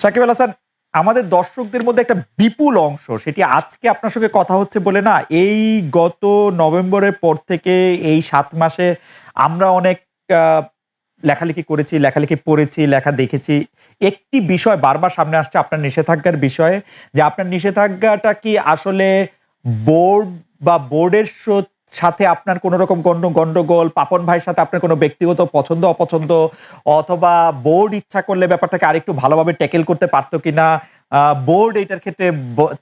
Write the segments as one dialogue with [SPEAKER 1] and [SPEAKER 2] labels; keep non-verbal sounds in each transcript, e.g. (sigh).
[SPEAKER 1] সাকিব আল হাসান, আমাদের দর্শকদের মধ্যে একটা বিপুল অংশ, সেটি আজকে আপনার সঙ্গে কথা হচ্ছে বলে না, এই গত নভেম্বরের পর থেকে এই সাত মাসে আমরা অনেক লেখালেখি করেছি, লেখালেখি পড়েছি, লেখা দেখেছি। একটি বিষয় বারবার সামনে আসছে আপনার নিষেধাজ্ঞার বিষয়ে, যে আপনার নিষেধাজ্ঞাটা কি আসলে বোর্ড বা বোর্ডের সাথে আপনার কোনো রকম গণ্ড গন্ডগোল পাপন ভাইয়ের সাথে আপনার কোনো ব্যক্তিগত পছন্দ অপছন্দ অথবা বোর্ড ইচ্ছা করলে ব্যাপারটাকে আরেকটু ভালোভাবে ট্যাকেল করতে পারতো কিনা বোর্ড এটার ক্ষেত্রে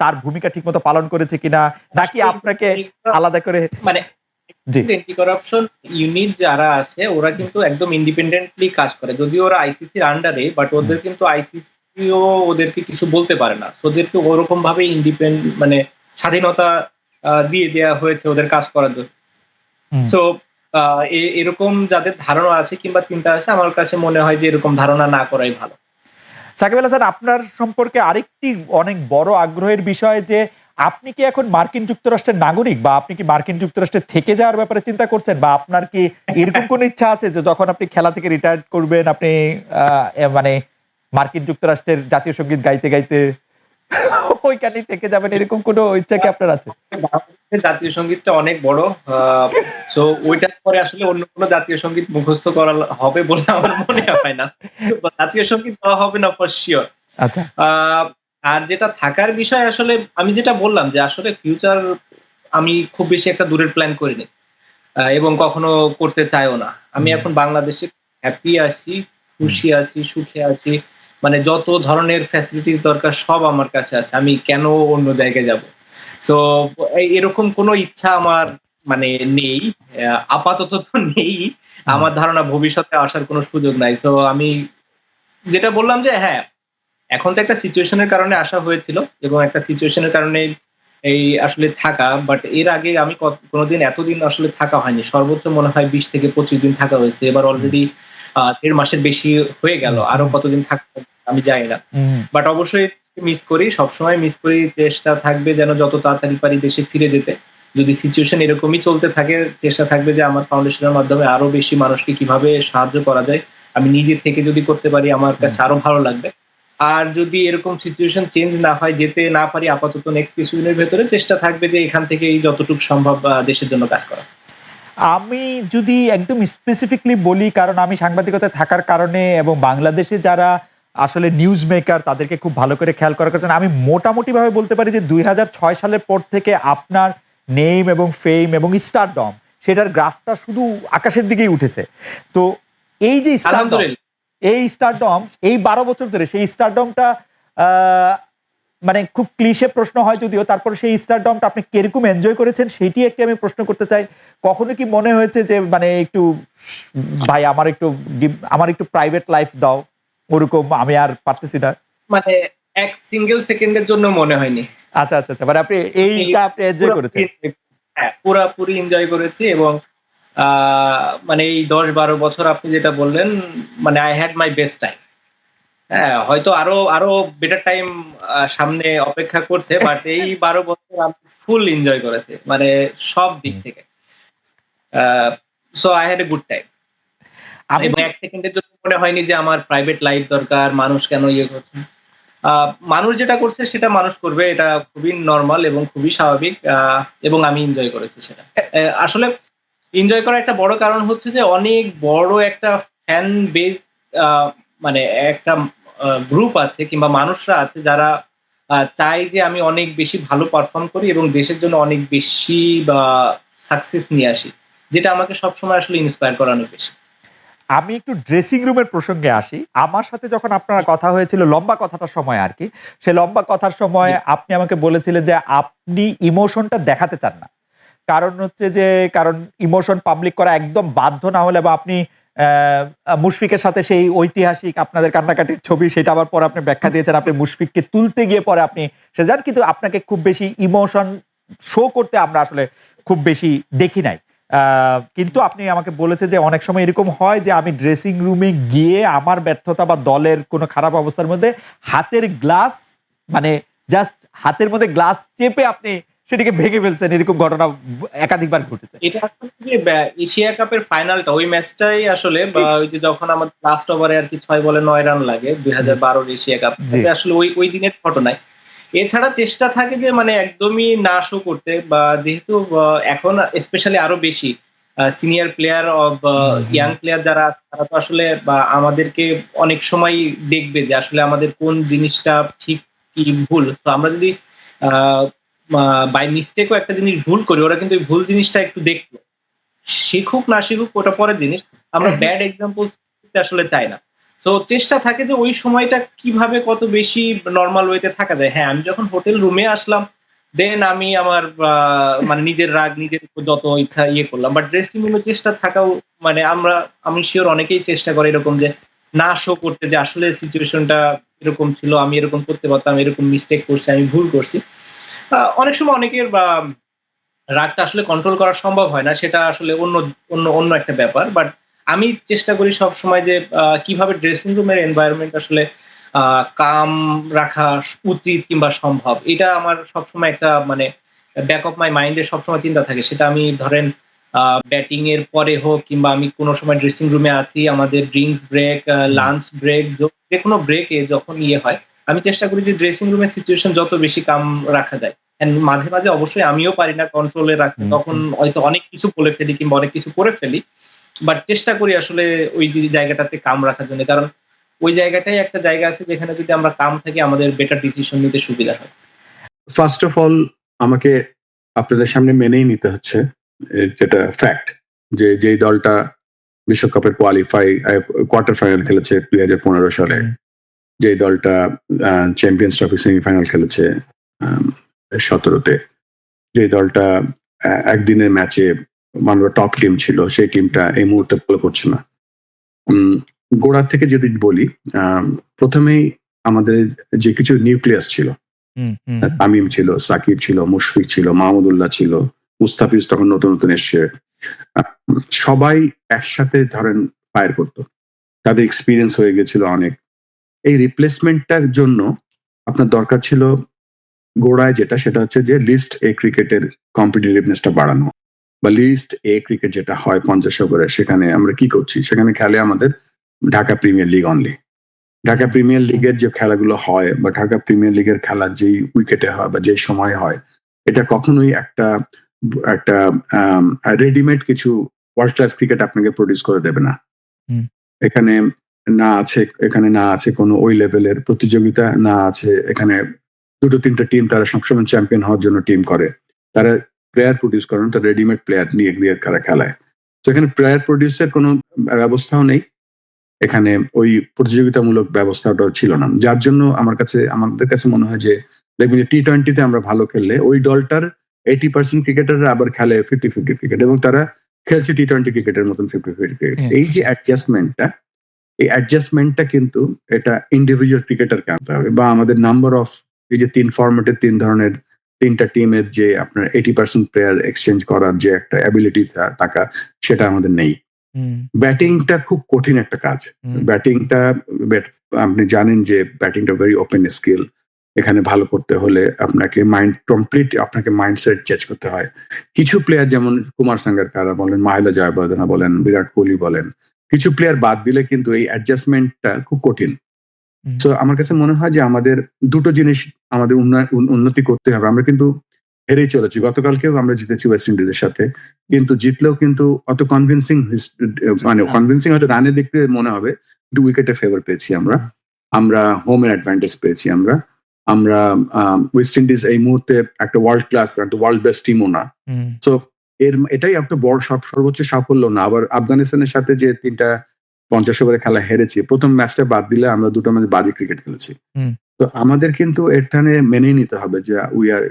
[SPEAKER 1] তার ভূমিকা ঠিকমতো পালন করেছে কিনা নাকি আপনাকে আলাদা করে
[SPEAKER 2] মানে
[SPEAKER 1] জি।
[SPEAKER 2] করাপশন ইউনিট যারা আছে ওরা কিন্তু একদম ইন্ডিপেন্ডেন্টলি কাজ করে। যদিও ওরা আইসিসির আন্ডারে বাট ওদের কিন্তু আইসিসিও ওদেরকে কিছু বলতে পারে না। ওদেরকে ওরকম ভাবে ইন্ডিপেন্ডেন্ট মানে স্বাধীনতা দিয়ে দেওয়া হয়েছে ওদের কাজ করার জন্য। সো এরকম যাদের ধারণা আছে কিংবা চিন্তা আছে আমার কাছে মনে হয় যে এরকম ধারণা না করাই ভালো।
[SPEAKER 1] সাকিব আল হাসান আপনার সম্পর্কে আরেকটি অনেক বড় আগ্রহের বিষয় যে আপনি কি এখন মার্কিন যুক্তরাষ্ট্রের নাগরিক বা আপনি কি মার্কিন যুক্তরাষ্ট্রে থেকে যাওয়ার ব্যাপারে চিন্তা করছেন বা আপনার কি এরকম কোনো ইচ্ছা আছে যে যখন আপনি খেলা থেকে রিটায়ার করবেন আপনি আহ, মানে মার্কিন যুক্তরাষ্ট্রের জাতীয় সংগীত গাইতে গাইতে ওইখানেই থেকে যাবেন এরকম কোনো ইচ্ছা কি আপনার আছে?
[SPEAKER 2] জাতীয় সঙ্গীতটা অনেক বড় সো ওইটার পরে আসলে অন্য কোনো জাতীয় সংগীত মুখস্থ করা হবে বলে আমার মনে হয় না। জাতীয় সংগীত দেওয়া হবে না ফর শিওর
[SPEAKER 1] আচ্ছা।
[SPEAKER 2] আর যেটা থাকার বিষয় আসলে আমি যেটা বললাম যে আসলে ফিউচার আমি খুব বেশি একটা দূরের প্ল্যান করিনি এবং কখনো করতে চাইও না। আমি এখন বাংলাদেশে হ্যাপি আছি খুশি আছি সুখে আছি। মানে যত ধরনের ফ্যাসিলিটিস দরকার সব আমার কাছে আছে আমি কেন অন্য জায়গায় যাব? সো এরকম কোনো ইচ্ছা আমার মানে নেই আপাতত তো নেই। আমার ধারণা ভবিষ্যতে আসার কোনো সুযোগ নাই। সো আমি যেটা বললাম যে হ্যাঁ এখন তো একটা সিচুয়েশনের কারণে আসা হয়েছিল এবং একটা সিচুয়েশনের কারণে এই আসলে থাকা বাট এর আগে আমি কোনোদিন এতদিন আসলে থাকা হয়নি। সর্বোচ্চ মনে হয় বিশ থেকে পঁচিশ দিন থাকা হয়েছে। এবার অলরেডি দেড় মাসের বেশি হয়ে গেল। আরও কতদিন থাকতে আমি জানি না। বাট অবশ্যই মিস করি সবসময় মিস করি চেষ্টা থাকবে যেন যত তাড়াতাড়ি পারি দেশে ফিরে যেতে। যদি সিচুয়েশন এরকমই চলতে থাকে চেষ্টা থাকবে যে আমার ফাউন্ডেশনের মাধ্যমে আরও বেশি মানুষকে কীভাবে সাহায্য করা যায়। আমি নিজে থেকে যদি করতে পারি আমার কাছে আরও ভালো লাগবে। আর যদি এরকম সিচুয়েশন চেঞ্জ না হয় যেতে না পারি আপাতত নেক্সট কিছুদিনের ভেতরে চেষ্টা থাকবে যে এখান থেকে যতটুকু সম্ভব দেশের জন্য কাজ করা।
[SPEAKER 1] আমি যদি একদম স্পেসিফিকলি বলি কারণ আমি সাংবাদিকতায় থাকার কারণে এবং বাংলাদেশে যারা আসলে নিউজ মেকার তাদেরকে খুব ভালো করে খেয়াল করার কারণে আমি মোটামুটিভাবে বলতে পারি যে দুই হাজার ছয় সালের পর থেকে আপনার নেম এবং ফেম এবং স্টারডম সেটার গ্রাফটা শুধু আকাশের দিকেই উঠেছে। তো এই যে স্টারডম এই স্টারডম এই বারো বছর ধরে সেই স্টারডমটা মানে খুব ক্লিশে প্রশ্ন হয় যদিও তারপর সেই স্টারডমটা আপনি কীরকম এনজয় করেছেন সেটি একটি আমি প্রশ্ন করতে চাই। কখনো কি মনে হয়েছে যে মানে একটু ভাই আমার একটু আমার একটু প্রাইভেট লাইফ দাও? ওরকম আমি আর পারতেছি না।
[SPEAKER 2] মানে এক সিঙ্গেল সেকেন্ডের জন্য মনে হয়নি।
[SPEAKER 1] আচ্ছা আচ্ছা আচ্ছা মানে আপনি এইটা আপনি এনজয় করেছেন?
[SPEAKER 2] হ্যাঁ পুরাপুরি এনজয় করেছি এবং মানে এই দশ বারো বছর আপনি যেটা বললেন মানে I had my best time হ্যাঁ হয়তো আরও আরও বেটার টাইম সামনে অপেক্ষা করছে বাট (laughs) এই বারো বছর আমি ফুল এনজয় করেছি মানে সব দিক থেকে। So I had a good time এক সেকেন্ডের জন্য মনে হয়নি যে আমার প্রাইভেট লাইফ দরকার মানুষ কেন ইয়ে করছে। মানুষ যেটা করছে সেটা মানুষ করবে এটা খুবই নর্মাল এবং খুবই স্বাভাবিক আহ, এবং আমি এনজয় করেছি সেটা। আসলে এনজয় করার একটা বড় কারণ হচ্ছে যে অনেক বড় একটা ফ্যান বেস মানে একটা গ্রুপ আছে কিংবা মানুষরা আছে যারা চায় যে আমি অনেক বেশি ভালো পারফর্ম করি এবং দেশের জন্য অনেক বেশি বা সাকসেস নিয়ে আসি যেটা আমাকে সবসময় আসলে ইন্সপায়ার করানো বেশি।
[SPEAKER 1] আমি একটু ড্রেসিং রুমের প্রসঙ্গে আসি। আমার সাথে যখন আপনার কথা হয়েছিল লম্বা কথাটার সময় আর কি সে লম্বা কথার সময় আপনি আমাকে বলেছিলেন যে আপনি ইমোশনটা দেখাতে চান না। কারণ হচ্ছে যে কারণ ইমোশন পাবলিক করা একদম বাধ্য না হলে বা আপনি মুশফিকের সাথে সেই ঐতিহাসিক আপনাদের কান্নাকাটির ছবি, সেটা আবার পরে আপনি ব্যাখ্যা দিয়েছেন, আপনি মুশফিককে তুলতে গিয়ে পরে আপনি সে যান কিন্তু আপনাকে খুব বেশি ইমোশন শো করতে আমরা আসলে খুব বেশি দেখি নাই। কিন্তু আপনি আমাকে বলেছে যে অনেক সময় এরকম হয় যে আমি ড্রেসিং রুমে গিয়ে আমার ব্যর্থতা বা দলের কোনো খারাপ অবস্থার মধ্যে হাতের গ্লাস মানে জাস্ট হাতের মধ্যে গ্লাস চেপে আপনি সেটিকে ভেঙে ফেলছেন এরকম ঘটনা একাধিকবার ঘটেছে।
[SPEAKER 2] এটা আসলে যে এশিয়া কাপের ফাইনালটা ওই ম্যাচটাই আসলে ওই যে যখন আমাদের লাস্ট ওভারে আর কি ছয় বলে নয় রান লাগে দুই হাজার বারোর এশিয়া কাপ আসলে ওই ওই দিনের ঘটনায়। এছাড়া চেষ্টা থাকে যে মানে একদমই না শো করতে বা যেহেতু এখন স্পেশালি আরও বেশি senior player of
[SPEAKER 1] hmm.
[SPEAKER 2] Young player যারা আছে, তারা তো আসলে বা আমাদেরকে অনেক সময় দেখবে যে আসলে আমাদের কোন জিনিসটা ঠিক কি ভুল। তো আমরা যদি বাই মিস্টেকও একটা জিনিস ভুল করি ওরা কিন্তু ভুল জিনিসটা একটু দেখল। শিখুক না শিখুক ওটা পরের জিনিস। আমরা (laughs) ব্যাড এক্সাম্পল আসলে চাই না। তো চেষ্টা থাকে যে ওই সময়টা কীভাবে কত বেশি নর্মাল ওয়েতে থাকা যায়। হ্যাঁ আমি যখন হোটেল রুমে আসলাম দেন আমি আমার আহ, মানে নিজের রাগ নিজের যত ইচ্ছা ইয়ে করলাম। বাট ড্রেসিং রুমে চেষ্টা থাকাও মানে আমরা আমি শিওর অনেকেই চেষ্টা করে এরকম যে না শো করতে যে আসলে সিচুয়েশনটা এরকম ছিল আমি এরকম করতে পারতাম এরকম মিস্টেক করছি আমি ভুল করছি। অনেক সময় অনেকের বা রাগটা আসলে কন্ট্রোল করা সম্ভব হয় না সেটা আসলে অন্য অন্য অন্য একটা ব্যাপার। বাট আমি চেষ্টা করি সব সময় যে কীভাবে ড্রেসিং রুমের এনভায়রনমেন্ট আসলে কাম রাখা উচিত কিংবা সম্ভব। এটা আমার সবসময় একটা মানে ব্যাক অফ মাই মাইন্ডে সবসময় চিন্তা থাকে। সেটা আমি ধরেন ব্যাটিং এর পরে হোক কিংবা আমি কোনো সময় ড্রেসিং রুমে আছি আমাদের ড্রিঙ্কস ব্রেক লাঞ্চ ব্রেক যে কোনো ব্রেকে যখন ইয়ে হয় আমি চেষ্টা করি যে ড্রেসিং রুমের সিচুয়েশন যত বেশি কাম রাখা যায়। মাঝে মাঝে অবশ্যই আমিও পারি না কন্ট্রোলে রাখতে। তখন হয়তো অনেক কিছু বলে ফেলি কিংবা অনেক কিছু করে ফেলি। বাট চেষ্টা করি আসলে ওই জায়গাটাতে কাম রাখার জন্য। কারণ ওই জায়গাটাই একটা জায়গা আছে যেখানে যদি আমরা কাম থাকি আমাদের বেটার ডিসিশন নিতে সুবিধা হয়।
[SPEAKER 3] ফার্স্ট অফ অল আমাকে আপনাদের সামনে মেনেই নিতে হচ্ছে। যেটা ফ্যাক্ট যে যেই দলটা বিশ্বকাপের কোয়ালিফাই কোয়ার্টার ফাইনাল খেলেছে দুই হাজার পনেরো সালে। যেই দলটা চ্যাম্পিয়ন্স ট্রফি সেমিফাইনাল খেলেছে সতেরোতে। যে দলটা একদিনের ম্যাচে মানব টপ টিম ছিল সেই টিমটা এই মুহূর্তে ভালো করছে না। গোড়া থেকে যদি বলি প্রথমেই আমাদের যে কিছু নিউক্লিয়াস ছিল তামিম ছিল সাকিব ছিল মুশফিক ছিল মাহমুদুল্লাহ ছিল মুস্তাফিজ তখন নতুন নতুন এসছে। সবাই একসাথে ধরেন ফায়ার করতো। তাদের এক্সপিরিয়েন্স হয়ে গেছিল অনেক। এই রিপ্লেসমেন্টটার জন্য আপনার দরকার ছিল গোড়ায় যেটা সেটা হচ্ছে যে লিস্ট এ ক্রিকেটের কম্পিটিটিভনেসটা বাড়ানো। বা লিস্ট এ ক্রিকেট যেটা হয় পঞ্চাশ ওভারে সেখানে আমরা কি করছি? সেখানে খেলে আমাদের Dhaka premier league only Dhaka premier লিগের যে খেলাগুলো হয় বা ঢাকা প্রিমিয়ার লিগের খেলা যেই উইকেটে হয় বা যেই সময় হয় এটা কখনোই একটা একটা রেডিমেড কিছু ওয়ার্ল্ড ক্লাস ক্রিকেট আপনাকে প্রডিউস করে দেবে না। এখানে না আছে এখানে না আছে কোনো ওই লেভেলের প্রতিযোগিতা না আছে এখানে দুটো তিনটা টিম তারা সবসময় চ্যাম্পিয়ন হওয়ার জন্য টিম করে। তারা প্লেয়ার প্রডিউস করে না তারা রেডিমেড প্লেয়ার নিয়ে দিয়ে তারা খেলায়। তো এখানে প্লেয়ার প্রডিউসের কোনো ব্যবস্থাও নেই। এখানে ওই প্রতিযোগিতামূলক ব্যবস্থাটাও ছিল না। যার জন্য আমার কাছে আমাদের কাছে মনে হয় যে দেখবেন টি টোয়েন্টিতে আমরা ভালো খেললে ওই দলটার এইটি পার্সেন্ট ক্রিকেটাররা আবার খেলে ফিফটি ফিফটি ক্রিকেট এবং তারা খেলছে টি টোয়েন্টি ক্রিকেটের মতন ফিফটি ফিফটি ক্রিকেট। এই যে অ্যাডজাস্টমেন্টটা এই অ্যাডজাস্টমেন্টটা কিন্তু এটা ইন্ডিভিজুয়াল ক্রিকেটারকে আনতে হবে বা আমাদের নাম্বার অফ এই যে তিন ফরম্যাটের তিন ধরনের তিনটা টিমের যে আপনার এইটি পার্সেন্ট প্লেয়ার এক্সচেঞ্জ করার যে একটা অ্যাবিলিটি থাকা সেটা আমাদের নেই। ব্যাটিংটা খুব কঠিন একটা কাজ। ব্যাটিংটা আপনি জানেন যে ব্যাটিংটা ভেরি ওপেন স্কিল এখানে ভালো করতে হলে আপনাকে মাইন্ড কমপ্লিট আপনাকে মাইন্ডসেট চেঞ্জ করতে হয়। কিছু প্লেয়ার যেমন কুমার সাঙ্গারকারা বলেন মাহিলা জয়বর্ধনা বলেন বিরাট কোহলি বলেন কিছু প্লেয়ার বাদ দিলে কিন্তু এই অ্যাডজাস্টমেন্টটা খুব কঠিন। সো আমার কাছে মনে হয় যে আমাদের দুটো জিনিস আমাদের উন্নতি করতে হবে। আমরা কিন্তু হেরেই চলেছি। গতকালকেও আমরা জিতেছি ওয়েস্ট ইন্ডিজের সাথে। কিন্তু জিতলেও কিন্তু অত কনভিনসিং মানে কনভিনসিং হয়তো রানে দেখতে মনে হবে দু উইকেটে ফেভার পেয়েছি আমরা। আমরা হোমের অ্যাডভান্টেজ পেয়েছি আমরা। আমরা ওয়েস্ট ইন্ডিজ এই মুহূর্তে একটা ওয়ার্ল্ড ক্লাস একটা ওয়ার্ল্ড বেস্ট টিমও না। সো এর এটাই একটা বড় সব সর্বোচ্চ সাফল্য না। আবার আফগানিস্তানের সাথে যে তিনটা পঞ্চাশ ওভারে খেলা হেরেছি। প্রথম ম্যাচটা বাদ দিলে আমরা দুটো ম্যাচ বাজি ক্রিকেট খেলেছি। তো আমাদের কিন্তু এখানে মেনে নিতে হবে যে we are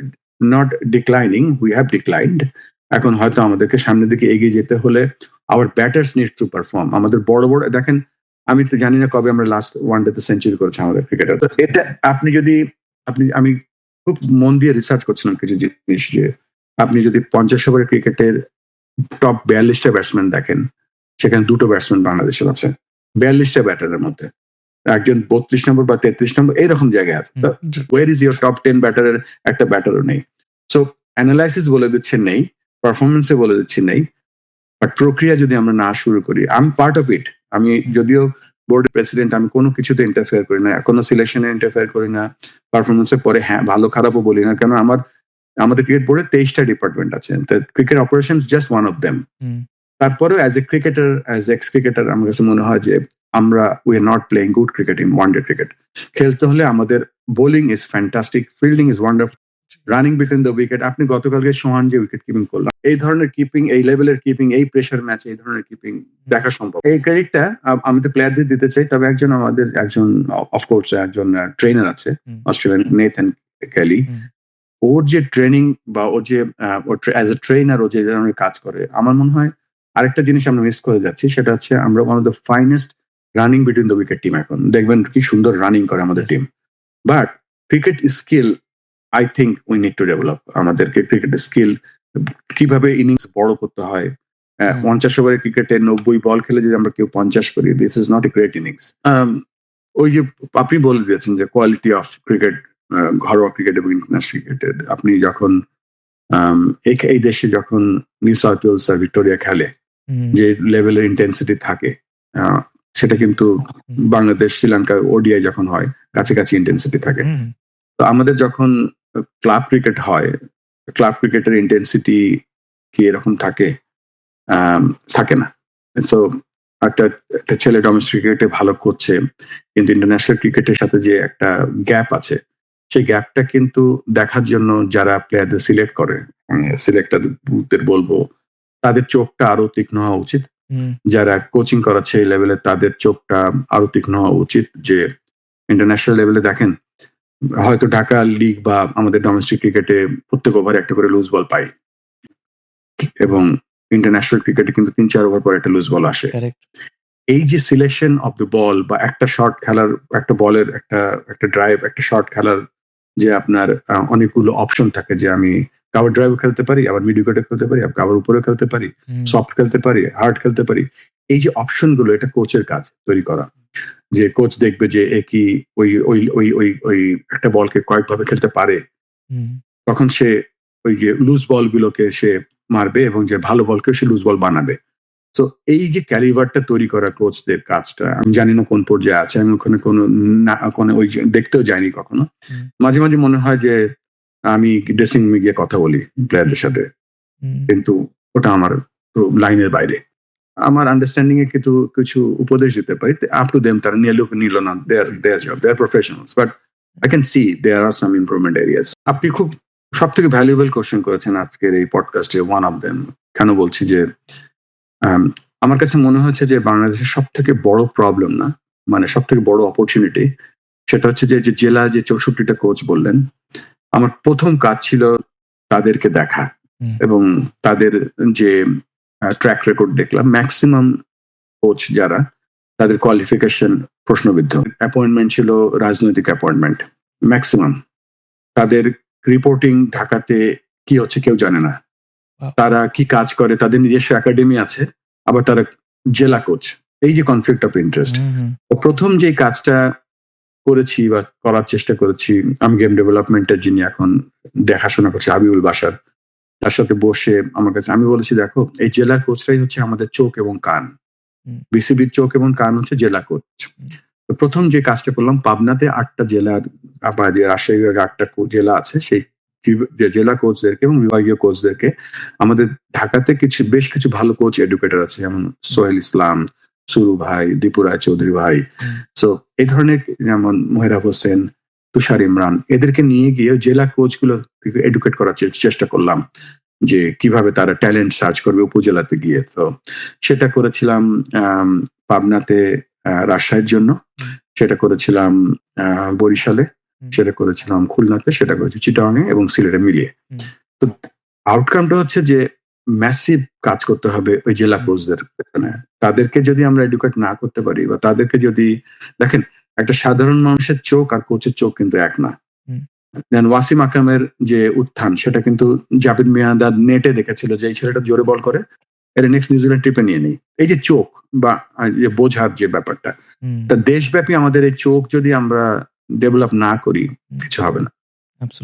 [SPEAKER 3] not declining we have declined এখন হয়তো আমাদেরকে সামনের দিকে এগিয়ে যেতে হলে our batters need to perform আমাদের বড় বড় দেখেন আমি তো জানি না কবে আমরা লাস্ট ওয়ান ডেতে সেঞ্চুরি করেছি আমাদের ক্রিকেটার তো এটা আপনি যদি আপনি আমি খুব মন দিয়ে রিসার্চ করছিলাম কিছু জিনিস যে আপনি যদি পঞ্চাশ ওভারের ক্রিকেটের টপ বিয়াল্লিশটা ব্যাটসম্যান দেখেন সেখানে দুটো ব্যাটসম্যান বাংলাদেশের আছে। বিয়াল্লিশটা ব্যাটারের মধ্যে। একজন বত্রিশ নম্বর বা তেত্রিশ নম্বর এইরকম জায়গায় আছে। Where is your top ten ব্যাটারের একটা ব্যাটারও নেই। সো অ্যানালাইসিস বলে দিচ্ছে নেই পারফরমেন্সে বলে দিচ্ছে নেই বাট প্রক্রিয়া যদি আমরা না শুরু করি I am part of it আমি যদিও বোর্ডের প্রেসিডেন্ট আমি কোনো কিছুতে ইন্টারফেয়ার করি না কোনো সিলেকশনে ইন্টারফেয়ার করি না পারফরমেন্সের পরে হ্যাঁ ভালো খারাপও বলি না কেন আমার আমাদের ক্রিকেট বোর্ডে তেইশটা ডিপার্টমেন্ট আছে। Cricket operation just one of them. তারপরেও as a cricketer as ex cricketer আমার কাছে মনে হয় যে আমরা we are not playing good cricket in one day cricket খেলতে হলে আমাদের bowling is fantastic fielding is wonderful running between the wicket আপনি গতকালকে সোহান যে উইকেট কিপিং করলাম এই ধরনের কিপিং এই লেভেলের কিপিং এই প্রেশার ম্যাচ এই ধরনের কিপিং দেখা সম্ভব। এই ক্রেডিটটা আমি তো প্লেয়ারদের দিতে চাই তবে একজন আমাদের একজন অফকোর্স একজন ট্রেনার আছে। অস্ট্রেলিয়ান নেথন ক্যালি ওর যে ট্রেনিং বা ও যে অ্যাজ এ ট্রেনার ও যে ধরনের কাজ করে আমার মনে হয় আরেকটা জিনিস আমরা মিস করে যাচ্ছি সেটা হচ্ছে আমরা one of the finest running between the wicket team এখন। দেখবেন কি সুন্দর রানিং করে আমাদের team but cricket skill I think we need to develop আমাদেরকে ক্রিকেট স্কিল কীভাবে ইনিংস বড় করতে হয়। পঞ্চাশ ওভারের ক্রিকেটে নব্বই বল খেলে যদি আমরা কেউ পঞ্চাশ করি this is not a great innings ওই যে আপনি বলে দিয়েছেন যে কোয়ালিটি অফ ক্রিকেট ঘরোয়া ক্রিকেট এবং ইন্টারন্যাশনাল ক্রিকেটের আপনি যখন এই- দেশে যখন নিউ সাউথ ওয়েলস আর ভিক্টোরিয়া খেলে। যে লেভেলের ইন্টেন্সিটি থাকে সেটা কিন্তু বাংলাদেশ শ্রীলঙ্কা ওডিআই যখন হয় কাছাকাছি ইন্টেন্সিটি থাকে। তো আমাদের যখন ক্লাব ক্রিকেট হয় ক্লাব ক্রিকেটের ইন্টেন্সিটি কি এরকম থাকে? থাকে না। সো একটা একটা ছেলে ডোমেস্টিক ক্রিকেটে ভালো করছে কিন্তু ইন্টারন্যাশনাল ক্রিকেটের সাথে যে একটা গ্যাপ আছে সেই গ্যাপটা কিন্তু দেখার জন্য যারা প্লেয়ারদের সিলেক্ট করে সিলেক্টারদের বলব তাদের চোখটা আরও তীক্ষ্ণ হওয়া উচিত। যারা কোচিং করাচ্ছে এই লেভেলে তাদের চোখটা আরও তীক্ষ্ণ হওয়া উচিত যে ইন্টারন্যাশনাল লেভেলে দেখেন হয়তো ঢাকা লিগ বা আমাদের ডোমেস্টিক ক্রিকেটে প্রত্যেক ওভারে একটা করে লুজ বল পাই এবং ইন্টারন্যাশনাল ক্রিকেটে কিন্তু তিন চার ওভার পর একটা লুজ বল আসে. এই যে সিলেকশন অফ দ্য বল বা একটা শর্ট খেলার একটা বলের একটা একটা ড্রাইভ একটা শর্ট খেলার যে আপনার অনেকগুলো অপশন থাকে যে আমি কাভার ড্রাইভ খেলতে পারি আবার মিডিকেটে খেলতে পারি আবার কাভার উপরে খেলতে পারি সফট খেলতে পারি হার্ড খেলতে পারি। এই যে অপশনগুলো এটা কোচের কাজ তৈরি করা। যে কোচ দেখবে যে এ কি ওই ওই ওই ওই ওই একটা বলকে কয়েকভাবে খেলতে পারে। তখন সে ওই যে লুজ বল গুলোকে সে মারবে এবং যে ভালো বলকে সে লুজ বল বানাবে। তো এই যে ক্যালিভারটা তৈরি করা কোচদের কাজটা আমি জানি না কোন পর্যায়ে আছে আমি ওখানে কোনো না কোনো ওই দেখতেও যাইনি কখনো। মাঝে মাঝে মনে হয় যে আমি ড্রেসিং রুমে গিয়ে কথা বলি প্লেয়ারদের সাথে। কিন্তু ওটা আমার তো লাইনের বাইরে। আমার আন্ডারস্ট্যান্ডিং এ কিছু কিছু উপদেশ দিতে পারি। আপ টু দেম তারা নিয়ে লোক নিল না। Their job their professionals but I can see there are some improvement areas আপনি খুব সব থেকে ভ্যালুয়েবল কোশ্চেন করেছেন আজকের এই পডকাস্টে ওয়ান অফ দেম কেন বলছি যে আম, আমার কাছে মনে হচ্ছে যে বাংলাদেশের সব থেকে বড় প্রবলেম না মানে সব থেকে বড় অপরচুনিটি সেটা হচ্ছে যে জেলা যে চৌষট্টিটা কোচ বললেন আমার প্রথম কাজ ছিল তাদেরকে দেখা এবং তাদের যে ট্র্যাক রেকর্ড দেখলাম ম্যাক্সিমাম কোচ যারা তাদের কোয়ালিফিকেশন প্রশ্নবিদ্ধ। অ্যাপয়েন্টমেন্ট ছিল রাজনৈতিক অ্যাপয়েন্টমেন্ট ম্যাক্সিমাম তাদের রিপোর্টিং ঢাকাতে কি হচ্ছে কেউ জানে না। তারা কি কাজ করে তাদের নিজস্ব একাডেমি আছে আবার তারা জেলা কোচ এই যে কনফ্লিক্ট অফ ইন্টারেস্ট প্রথম যে কাজটা করেছি বা করার চেষ্টা করেছি। আমি গেম ডেভেলপমেন্টের যিনি এখন দেখাশোনা করছে হাবিবুল বাসার তার সাথে বসে আমার কাছে আমি বলেছি দেখো এই জেলার কোচরাই হচ্ছে আমাদের চোখ এবং কান। বিসিবির চোখ এবং কান হচ্ছে জেলা কোচ তো প্রথম যে কাজটা করলাম পাবনাতে আটটা জেলার আবার রাজশাহী বিভাগে আটটা জেলা আছে সেই জেলা কোচদেরকে এবং বিভাগীয় কোচদেরকে আমাদের ঢাকাতে কিছু বেশ কিছু ভালো কোচ এডুকেটর আছে যেমন সোহেল ইসলাম সুরু ভাই দীপু রায় চৌধুরী ভাই। সো এই ধরনের যেমন মোহেরাব হোসেন তুষার ইমরান এদেরকে নিয়ে গিয়ে জেলা কোচগুলো এডুকেট করার চেষ্টা করলাম যে কীভাবে তারা ট্যালেন্ট সার্চ করবে উপজেলাতে গিয়ে। তো সেটা করেছিলাম পাবনাতে রাজশাহীর জন্য। সেটা করেছিলাম বরিশালে। সেটা করেছিলাম খুলনাতে, সেটা করেছি চিটাগাঙে এবং সিলেটে মিলিয়ে। তো আউটকামটা হচ্ছে যে ম্যাসিভ কাজ করতে হবে ওই জেলা। কোচদের পেছনে। তাদেরকে যদি আমরা এডুকেট না করতে পারি বা তাদেরকে যদি দেখেন একটা সাধারণ মানুষের চোখ আর কোচের চোখ কিন্তু এক না। দেন ওয়াসিম আকরামের যে উত্থান সেটা কিন্তু জাবিদ মিয়াদার নেটে দেখেছিল যে এই ছেলেটা জোরে বল করে এর নেক্সট নিউজিল্যান্ড ট্রিপে নিয়ে নেই। এই যে চোখ বা যে বোঝার যে ব্যাপারটা তা দেশব্যাপী আমাদের এই চোখ যদি আমরা ডেভেলপ না করি কিছু হবে না.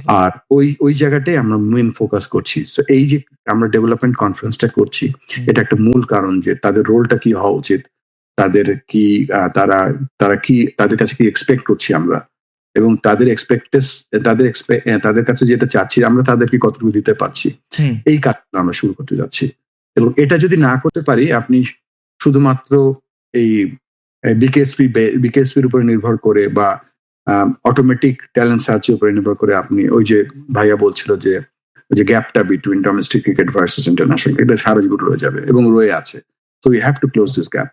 [SPEAKER 3] আর ওই ওই জায়গাটাই আমরা মেন ফোকাস করছি। So এই যে আমরা ডেভেলপমেন্ট কনফারেন্সটা করছি এটা একটা মূল কারণ যে তাদের রোলটা কি হওয়া উচিত তাদের কি তারা তারা কি তাদের কাছে কি এক্সপেক্ট করছি আমরা? এবং তাদের এক্সপেক্টেস তাদের তাদের কাছে যেটা চাচ্ছি আমরা তাদেরকে কতটুকু দিতে পারছি? এই কাজগুলো আমরা শুরু করতে যাচ্ছি। এবং এটা যদি না করতে পারি আপনি শুধুমাত্র এই বিকেএসপি বিকেএসপির উপরে নির্ভর করে বা অটোমেটিক ট্যালেন্ট সার্চের উপরে নির্ভর করে আপনি ওই যে ভাইয়া বলছিল যে যে গ্যাপটা between domestic cricket versus international cricket সারা জীবন রয়ে যাবে এবং রয়ে আছে। So you have to close this gap